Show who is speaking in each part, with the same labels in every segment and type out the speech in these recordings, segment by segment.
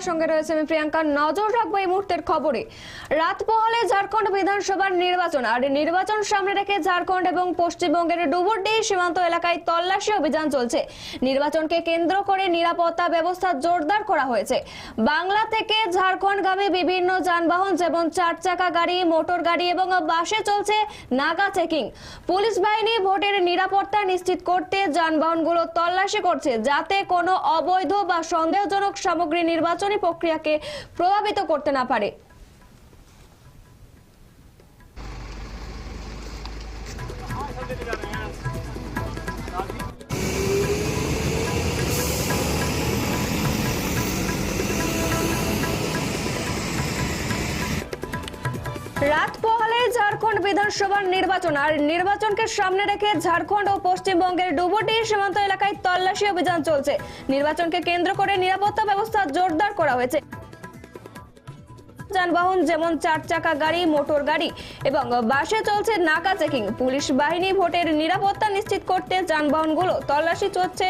Speaker 1: সঙ্গে রয়েছে আমি প্রিয়াঙ্কা। নজর রাখব এই মুহূর্তের খবরে। রাত পোহালে ঝাড়খণ্ড বিধানসভার নির্বাচন। আর নির্বাচন সামনে রেখে ঝাড়খণ্ড এবং পশ্চিমবঙ্গের ডুবুরডি সীমান্ত এলাকায় তল্লাশি অভিযান চলছে। নির্বাচনকে কেন্দ্র করে নিরাপত্তা ব্যবস্থা জোরদার করা হয়েছে। বাংলা থেকে ঝাড়খণ্ডগামী বিভিন্ন যানবাহন, যেমন চার চাকা গাড়ি, মোটর গাড়ি এবং বাসে চলছে নাগা চেকিং। পুলিশ বাহিনী ভোটের নিরাপত্তা নিশ্চিত করতে যানবাহনগুলো তল্লাশি করছে, যাতে কোনো অবৈধ বা সন্দেহজনক সামগ্রী নির্বাচনী প্রক্রিয়াকে প্রভাবিত করতে না পারে। বিধানসভার নির্বাচন। আর নির্বাচনকে সামনে রেখে ঝাড়খণ্ড ও পশ্চিমবঙ্গের ডুবুটি সীমান্ত এলাকায় তল্লাশি অভিযান চলছে। নির্বাচনকে কেন্দ্র করে নিরাপত্তা ব্যবস্থা জোরদার করা হয়েছে। যানবাহন যেমন চার চাকা গাড়ি, মোটর গাড়ি এবং বাসে চলছে নাকা চেকিং। পুলিশ বাহিনী ভোটের নিরাপত্তা নিশ্চিত করতে যানবাহনগুলো তল্লাশি চলছে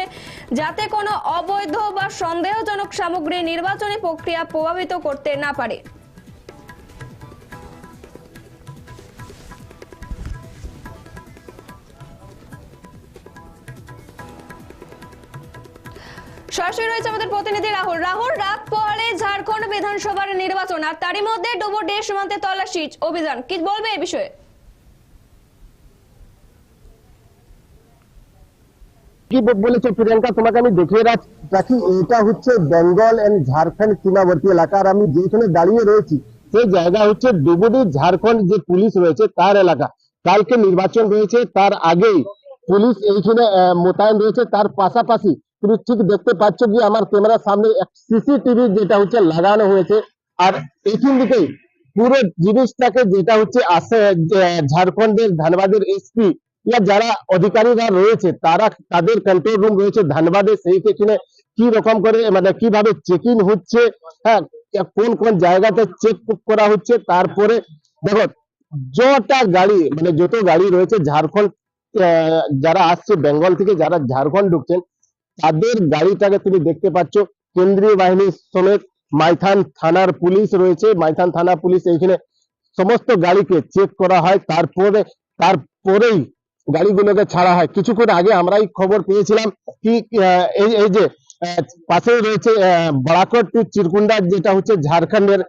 Speaker 1: যাতে কোনো অবৈধ বা সন্দেহজনক সামগ্রী নির্বাচনী প্রক্রিয়া প্রভাবিত করতে না পারে। সরাসরি রয়েছে আমাদের প্রতিনিধি রাহুল। রাহুল, রাত পরে ঝাড়খণ্ড বিধানসভার নির্বাচন, আর তারই মধ্যে ডুবুডি সীমান্তে তল্লাশি, অভিযান। কি বলবে এ বিষয়ে?
Speaker 2: কি বলেছে প্রিয়াঙ্কা? তোমাকে আমি দেখিয়ে রাখ- এটা হচ্ছে বেঙ্গল এন্ড ঝাড়খণ্ড সীমাবর্তী এলাকা, আর আমি যেখানে দাঁড়িয়ে রয়েছি, সেই জায়গা হচ্ছে ডুবুডি ঝাড়খণ্ড যে পুলিশ রয়েছে তার এলাকা। কালকে নির্বাচন রয়েছে তার আগেই পুলিশ এইখানে মোতায়েন রয়েছে, তার পাশাপাশি তুমি ঠিক দেখতে পাচ্ছ কি আমার ক্যামেরার সামনে সিসিটিভি যেটা হচ্ছে লাগানো হয়েছে। আর এইখান থেকেই পুরো জিনিসটাকে যেটা হচ্ছে আসে যে ঝাড়খণ্ডের ধানবাদের এসপি ইয়া যারা অধিকারীরা রয়েছে, তারা তাদের কন্ট্রোল রুম রয়েছে ধানবাদে সেই সেখানে কি রকম করে মানে কীভাবে চেকিং হচ্ছে হ্যাঁ কোন কোন জায়গাতে চেক করা হচ্ছে, তারপরে দেখো, যটা গাড়ি মানে যত গাড়ি রয়েছে, ঝাড়খণ্ড যারা আসছে, বেঙ্গল থেকে যারা ঝাড়খণ্ড ঢুকছেন তাদের গাড়িটাকে তুমি দেখতে পাচ্ছ। কেন্দ্রীয় বাহিনীর সমেত মাইথান থানার পুলিশ রয়েছে। মাইথান থানা পুলিশ এইখানে সমস্ত গাড়িকে চেক করা হয়। তারপরে, তারপরেই গাড়িগুলোকে ছাড়া হয়। কিছুক্ষণ আগে আমরাই খবর পেয়েছিলাম কি এই এই যে পাশেই রয়েছে বারাকট টু চিরকুন্ডা যেটা হচ্ছে ঝাড়খণ্ডের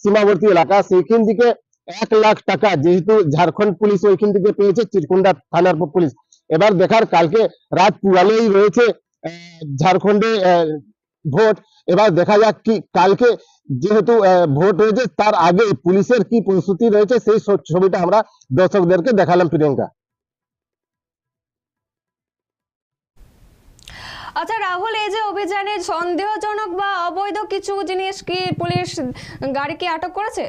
Speaker 2: সীমাবর্তী এলাকা। সেইখান থেকে এক লাখ টাকা যেহেতু ঝাড়খণ্ড পুলিশ ওইখান থেকে পেয়েছে চিরকুন্ডা থানার পুলিশ। এবার দেখার কালকে রাত পুরালেই রয়েছে। ঝাড়খণ্ডে ভোট। এবার দেখা যাক কি, কালকে যেহেতু ভোট হয়েছে, তার আগে পুলিশের কি প্রস্তুতি রয়েছে, সেই ছবিটা আমরা দর্শকদেরকে দেখালাম, প্রিয়াঙ্কা।
Speaker 1: আচ্ছা রাহুল, এই যে অভিযানে সন্দেহজনক বা অবৈধ কিছু জিনিস কি পুলিশ গাড়িকে আটক করেছে?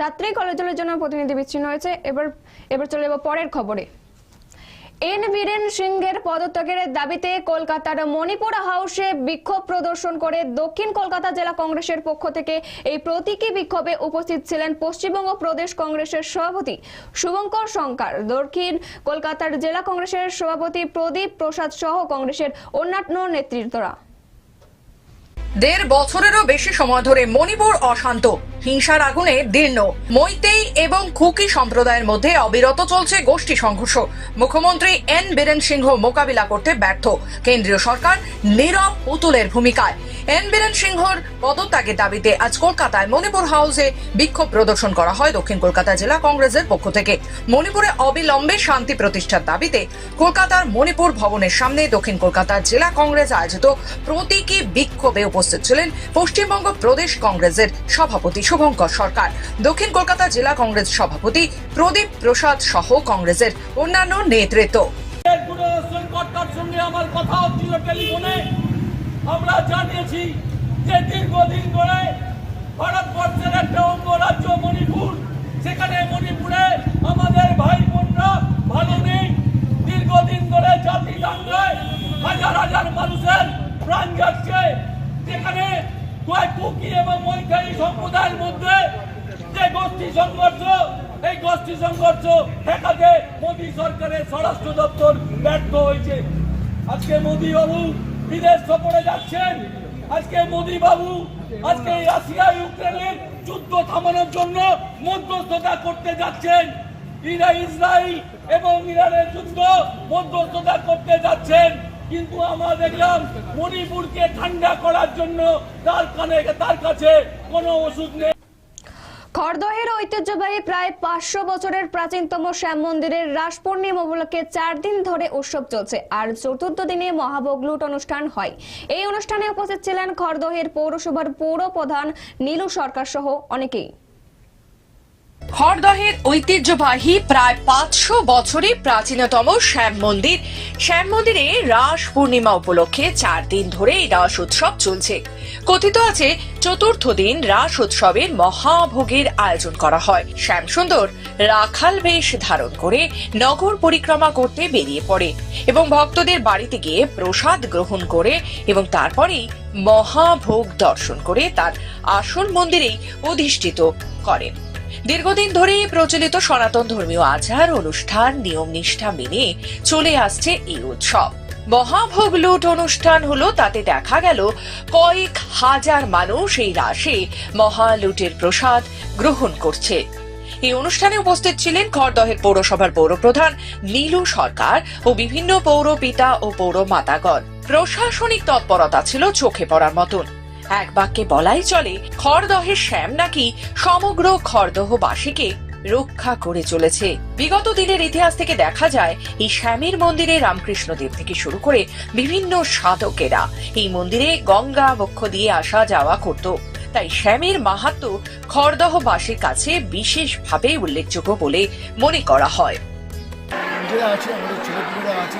Speaker 1: যাত্রী কলেজের জন্য প্রতিনিধি বিচ্ছিন্ন হয়েছে। এবার এবার চলে যাব পরের খবরে। এন বীরেন সিংহের পদত্যাগের দাবিতে কলকাতার মণিপুর হাউসে বিক্ষোভ প্রদর্শন করে দক্ষিণ কলকাতা জেলা কংগ্রেসের পক্ষ থেকে এই প্রতীকী বিক্ষোভে উপস্থিত ছিলেন পশ্চিমবঙ্গ প্রদেশ কংগ্রেসের সভাপতি শুভঙ্কর শঙ্কর। দক্ষিণ কলকাতার জেলা কংগ্রেসের সভাপতি প্রদীপ প্রসাদ সহ কংগ্রেসের অন্যান্য নেতৃত্বরা।
Speaker 3: দেড় বছরেরও বেশি সময় ধরে মণিপুর অশান্ত। হিংসার আগুনে দীর্ণ। মৈতেই এবং খুকি সম্প্রদায়ের মধ্যে অবিরত চলছে গোষ্ঠী সংঘর্ষ। মুখ্যমন্ত্রী এন বীরেন সিংহ মোকাবিলা করতে ব্যর্থ। কেন্দ্রীয় সরকার নীরব পুতুলের ভূমিকায়। এন বীরেন সিংহর পদত্যাগের দাবিতে আজ কলকাতায় মণিপুর হাউসে বিক্ষোভ প্রদর্শন করা হয় দক্ষিণ কলকাতা জেলা কংগ্রেসের পক্ষ থেকে। মণিপুরে অবিলম্বে শান্তি প্রতিষ্ঠার দাবিতে কলকাতার মণিপুর ভবনের সামনে দক্ষিণ কলকাতা জেলা কংগ্রেস আয়োজিত প্রতীকী বিক্ষোভে উপস্থিত ছিলেন পশ্চিমবঙ্গ প্রদেশ কংগ্রেসের সভাপতি শুভঙ্কর সরকার, দক্ষিণ কলকাতা জেলা কংগ্রেস সভাপতি প্রদীপ প্রসাদ সহ কংগ্রেসের অন্যান্য নেতৃত্ব।
Speaker 4: অঙ্গরাজ্য মণিপুর, সেখানে মণিপুরে আমাদের ভাই বোনরা ভালো নেই। দীর্ঘদিন জাতি দাঙ্গায় হাজার প্রাণ যাচ্ছে। যেখানে কুকি এবং মৈখারি সম্প্রদায়ের মধ্যে যে গোষ্ঠী সংঘর্ষ, এই গোষ্ঠী সংঘর্ষ ঠেকাতে মোদী সরকারের স্বরাষ্ট্র দপ্তর ব্যর্থ হয়েছে। আজকে মোদী বাবু বিদেশ সফরে যাচ্ছেন। আজকে মোদী বাবু আজকে রাশিয়া, ইউক্রেনের যুদ্ধ থামানোর জন্য মধ্যস্থতা করতে যাচ্ছেন। ইরা, ইসরায়েল এবং ইরানের যুদ্ধ মধ্যস্থতা করতে যাচ্ছেন। কিন্তু আমরা দেখলাম মণিপুরকে ঠান্ডা করার জন্য তার কানে, তার কাছে কোনো ওষুধ নেই।
Speaker 1: খড়দহের ঐতিহ্যবাহী প্রায় পাঁচশো বছরের প্রাচীনতম শ্যাম মন্দিরের রাস পূর্ণিমা উপলক্ষে চার দিন ধরে উৎসব চলছে, আর চতুর্থ দিনে মহাভোগ লুট অনুষ্ঠান হয়। এই অনুষ্ঠানে উপস্থিত ছিলেন খড়দহের পৌরসভার পৌর প্রধান নীলু সরকার সহ অনেকেই।
Speaker 5: খড়দহের ঐতিহ্যবাহী প্রায় পাঁচশো বছরের প্রাচীনতম শ্যাম মন্দির। শ্যাম মন্দিরে রাস পূর্ণিমা উপলক্ষে চার দিন ধরে এই রাস উৎসব চলছে। কথিত আছে, চতুর্থ দিন রাস উৎসবের মহাভোগের আয়োজন করা হয়। শ্যামসুন্দর রাখাল বেশ ধারণ করে নগর পরিক্রমা করতে বেরিয়ে পড়ে এবং ভক্তদের বাড়িতে গিয়ে প্রসাদ গ্রহণ করে এবং তারপরেই মহাভোগ দর্শন করে তার আসল মন্দিরেই অধিষ্ঠিত করেন দীর্ঘদিন ধরে প্রচলিত সনাতন ধর্মীয় আচার, অনুষ্ঠান, নিয়ম নিষ্ঠা মেনে চলে আসছে এই উৎসব। মহাভোগ লুট অনুষ্ঠান হলো, তাতে দেখা গেল কয়েক হাজার মানুষ এই রাশে মহালুটের প্রসাদ গ্রহণ করছে। এই অনুষ্ঠানে উপস্থিত ছিলেন খড়দহের পৌরসভার পৌরপ্রধান নীলু সরকার ও বিভিন্ন পৌর পিতা ও পৌর মাতাগণ প্রশাসনিক তৎপরতা ছিল চোখে পড়ার মতন। এক বাক্যে বলাই চলে খড়দহের শ্যাম নাকি সমগ্র খড়দহবাসীকে রক্ষা করে চলেছে। বিগত দিনের ইতিহাস থেকে দেখা যায়, এই শ্যামের মন্দিরে রামকৃষ্ণদেব থেকে শুরু করে বিভিন্ন সাধকেরা এই মন্দিরে গঙ্গা বক্ষ দিয়ে আসা যাওয়া করত। তাই শ্যামের মাহাত্ম খড়দহবাসীর কাছে বিশেষভাবে উল্লেখযোগ্য বলে মনে করা হয়।
Speaker 6: আছে, আমাদের আছে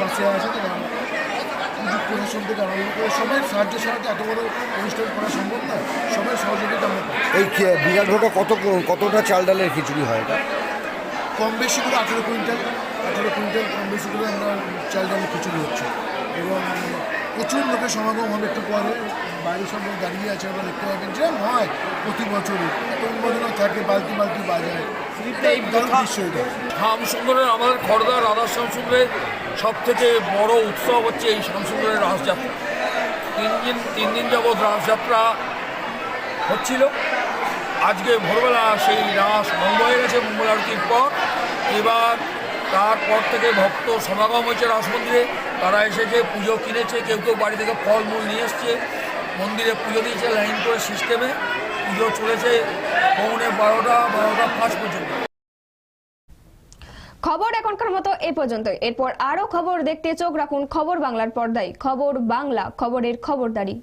Speaker 6: পাশে আছে প্রশাসন থেকে আরম্ভ করে সবাই সাহায্য সাহায্যে এত বড় অনুষ্ঠান করা সম্ভব না। সবাই সহযোগিতা আমরা
Speaker 7: এই খে- বিরাট ভোটা কত কতটা চাল ডালের খিচুড়ি হয় এটা?
Speaker 6: কম বেশি করে আঠেরো কুইন্টাল আঠেরো কুইন্টাল কম বেশি করে আমরা চাল ডালের খিচুড়ি হচ্ছে। এবং প্রচুর লোকের সমাগম হবে একটু পরে। বাইরে সব লোক দাঁড়িয়ে আছে আমরা দেখতে পাবেন যেরকম হয় প্রতি বছরই একটা উন্মোদনা থাকে বালতি বালতি বাজায়। এই দারুণ দৃশ্য এটা।
Speaker 4: শ্যামসুন্দরের আমাদের খড়দা রাধা শ্যামসুন্দরের সব থেকে বড় উৎসব হচ্ছে এই শ্যামসুন্দরের রাসযাত্রা তিন দিন তিন দিন যাবৎ রাসযাত্রা হচ্ছিল। আজকে ভোরবেলা সেই রাস বন্ধ হয়ে গেছে মঙ্গল আরতির পর। এবার তারপর থেকে ভক্ত সমাগম হয়েছে রাস মন্দিরে। তারা এসেছে, পুজো কিনেছে, কেউ কেউ বাড়ি থেকে ফলমূল নিয়ে এসছে। মন্দিরে পুজো দিয়েছে লাইন করে সিস্টেমে পুজো চলেছে পৌনে বারোটা বারোটা পাঁচ পর্যন্ত।
Speaker 1: খবর এখনকার মতো এ পর্যন্ত এরপর আরও খবর দেখতে চোখ রাখুন খবর বাংলার পর্দায়। খবর বাংলা, খবরের খবরদারি।